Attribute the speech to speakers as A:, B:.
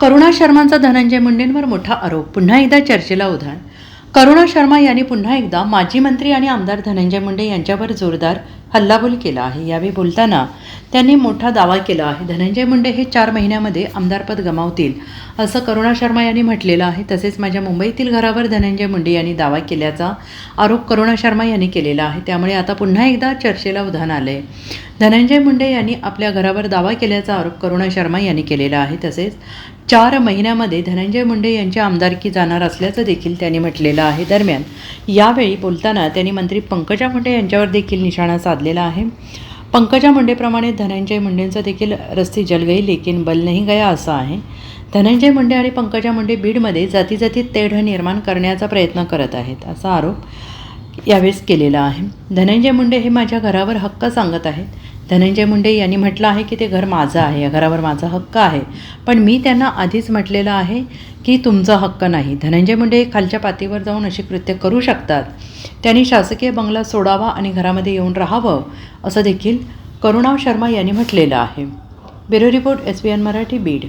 A: करुणा शर्मांचा धनंजय मुंडेंवर मोठा आरोप. पुन्हा एकदा चर्चेला उधाण. करुणा शर्मा यांनी पुन्हा एकदा माजी मंत्री आणि आमदार धनंजय मुंडे यांच्यावर जोरदार हल्लाबोल केला आहे. यावेळी बोलताना त्यांनी मोठा दावा केला आहे. धनंजय मुंडे हे चार महिन्यामध्ये आमदारपद गमावतील असं करुणा शर्मा यांनी म्हटलेलं आहे. तसेच माझ्या मुंबईतील घरावर धनंजय मुंडे यांनी दावा केल्याचा आरोप करुणा शर्मा यांनी केलेला आहे. त्यामुळे आता पुन्हा एकदा चर्चेला उधाण आलं आहे धनंजय मुंडे यांनी आपल्या घरावर दावा केल्याचा आरोप करुणा शर्मा यांनी केलेला आहे. तसेच चार महिन्यामध्ये धनंजय मुंडे यांची आमदारकी जाणार असल्याचं देखील त्यांनी म्हटलेलं आहे. दरम्यान यावेळी बोलताना त्यांनी मंत्री पंकजा मुंडे यांच्यावर देखील निशाणा साधलेला आहे. पंकजा मुंडेप्रमाणे धनंजय मुंडेंचं देखील रस्ती जल गई लेकिन बल नाही गया असं आहे. धनंजय मुंडे आणि पंकजा मुंडे बीडमध्ये जाती जातीत तेढ निर्माण करण्याचा प्रयत्न करत आहेत असा आरोप यावेळेस केलेला आहे. धनंजय मुंडे हे माझ्या घरावर हक्क सांगत आहेत. धनंजय मुंडे यांनी म्हटलं आहे की ते घर माझं आहे. या घरावर माझा हक्क आहे. पण मी त्यांना आधीच म्हटलेलं आहे की तुमचा हक्क नाही. धनंजय मुंडे खालच्या पातळीवर जाऊन अशी कृत्य करू शकतात. त्यांनी शासकीय बंगला सोडावा आणि घरामध्ये येऊन राहावं असं देखील करुणा शर्मा यांनी म्हटलेलं आहे. Bureau report S B N Marathi Beed.